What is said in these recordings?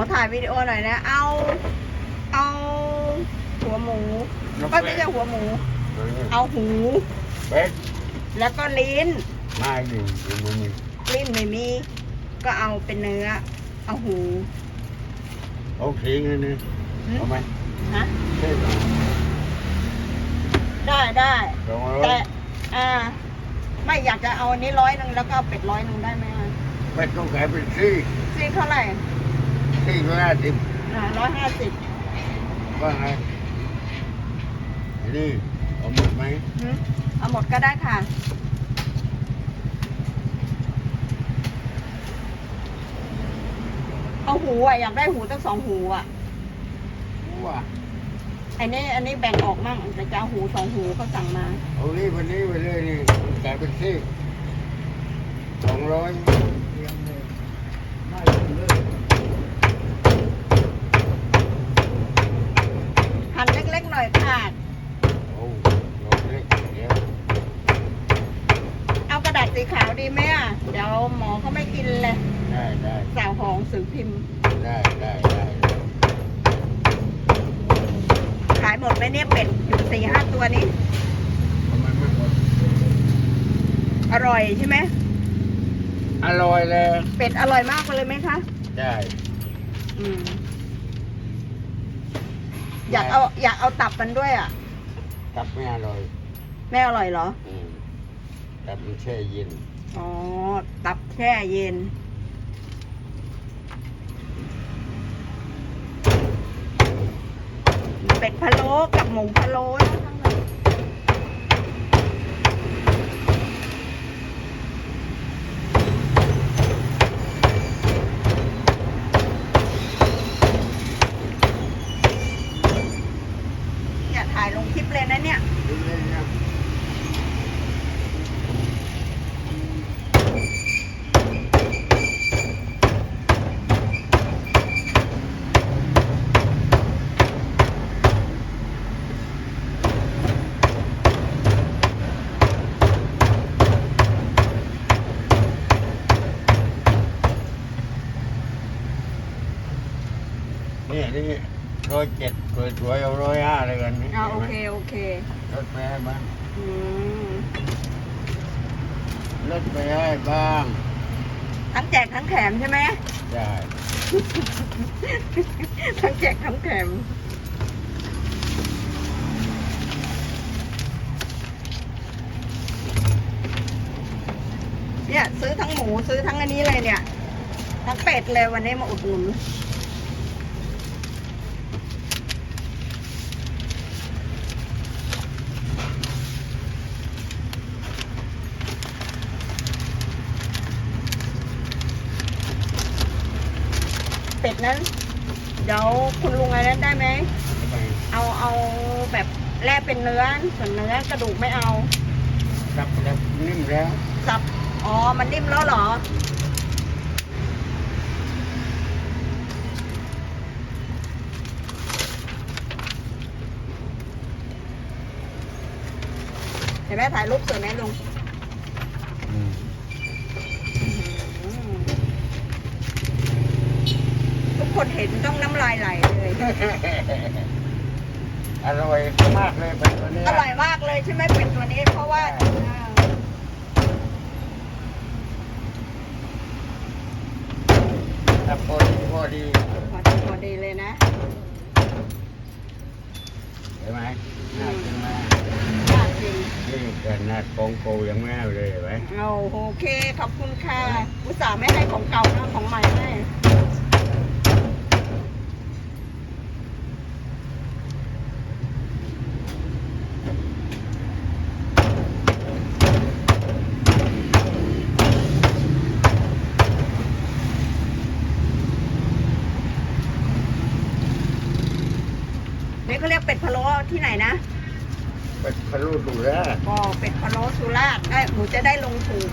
อถ่ายวิดีโอหน่อยนะ เอา เอาหัวหมูก็ไม่ใช่หัวหมู เอาหู เป็ดแล้วก็ลิ้น มาอยู่อยู่มึงนี่ลิ้นไม่มี ก็เอาเป็นเนื้อ เอาหูเอาทิ้งเลยนี่หึเอาไหมฮะ เท่ไหมได้ได้ สองร้อแต่ยอ่า ไม่อยากจะเอาอันนี้ร้อยหนึ่งแล้วก็เอาเป็ดร้อยหนึ่งได้ไหมคะเป็ดต้องขายเป็นซี่ซีเท่าไหร่ ซี่ก็ห้าสิบอ่าร้อยห้าสิบว่าไงอันนี่เอาหมดไหมเอาหมดก็ได้ค่ะเอาหูอะอยากได้หูตั้งสองหูอะว่าอันนี้อันนี้แบ่งออกมั่งแต่จะเอาหูสองหูเขาสั่งมาเอานี่วันนี้ไปเลยนี่ขายเป็นซี่สองร้อย หั่นเล็กๆหน่อยค่ะ โอ้ลองเล็กเดี๋ยว เอากระดาษ สีขาวดีไหมอะ เดี๋ยวหมอเขาไม่กินเลยได้ได้สาวหองสื่อพิมพ์ ได้ได้ได้ขายหมดไหมเนี่ยเป็ดอยู่สี่ห้าตัวนี้ ทำไมไม่หมดอร่อยใช่ไหม อร่อยเลยเป็ดอร่อยมากเลยไหมคะ ได้อืม อยากเอาอยากเอาตับมันด้วยอะตับไม่อร่อย ไม่อร่อยเหรอ อืม ตับมันแช่เย็นอ๋อ ตับแช่เย็น เป็ดพะโล้กับหมูพะโล้นะคะอย่าถ่ายลงคลิปเลยนะเนี่ย ดูเลยนะ นี่นี่ร้อยเจ็ดสวยสวยๆเอาร้อยห้าเลยกันนี่อ่าโอห็นไหมเค โอเคลดไปให้บ้างอืมลดไปให้บ้างทั้งแจกทั้งแถมใช่ไหม ได้ทั้งแจกทั้งแถมเนี่ยซื้อทั้งหมูซื้อทั้งอันนี้เลยเนี่ย ทั้งเป็ดเลยวันนี้มาอุดหนุน เป็ดนั้น เดี๋ยวคุณลุงอะไรนั้นได้ไหมไปเอาเอาแบบแล่เป็นเนื้อส่วนเนื้อกระดูกไม่เอาสับแล้วนิ่มแล้วสับ อ๋อ มันนิ่มแล้วเหรอ เห็นไหมถ่ายรูปสวยไหมลุง อืม อื้อหือทุก คนเห็นต้องน้ำลายไหลเลย อร่อยมากเลยเป็นตัวนี้อร่อยมากเลยใช่ไหมเป็ดตัวนี้เพราะว่าอ่าถ้าพอดีพอดีพอดีพอดีเลยนะเห็นไหมน่ากินมากน่าจริงนี่ขนาดของโกยังไม่เอาเลยเห็นไหม เอาโอเคขอบคุณค่ะอุตส่าห์ไม่ให้ของเก่านะของใหม่ให้ เขาเรียกเป็ดพะโล้ที่ไหนนะ เป็ดพะโล้ดูแลก็เป็ดพะโล้สุราษฎร์เอ้ยหนูจะได้ลงถูก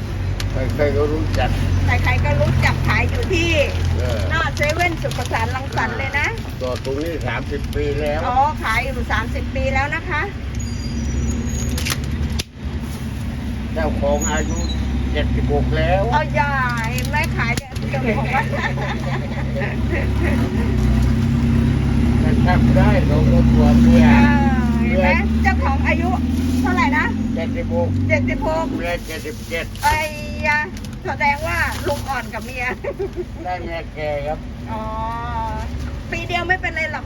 ใครๆก็รู้จัก ใครๆก็รู้จักขายอยู่ที่เออ หน้าเซเว่นสุขสารลังสรรค์เลยนะตัวตรงนี้สามสิบปีแล้วอ๋อขายอยู่สามสิบปีแล้วนะคะ เจ้าของอายุเจ็ดสิบหกแล้ว เอาใหญ่ไม่ขายเดี๋ยวบอกว่าทำได้สองคนผัวเมียเออเห็นไหมเจ้าของอายุเท่าไหร่นะเจ็ดสิบหกเจ็ดสิบหกเมียเจ็ดสิบเจ็ดไอ้ยะแสดงว่าลุงอ่อนกับเมีย ได้เมียแก่ครับ อ๋อ ปีเดียวไม่เป็นไรหรอก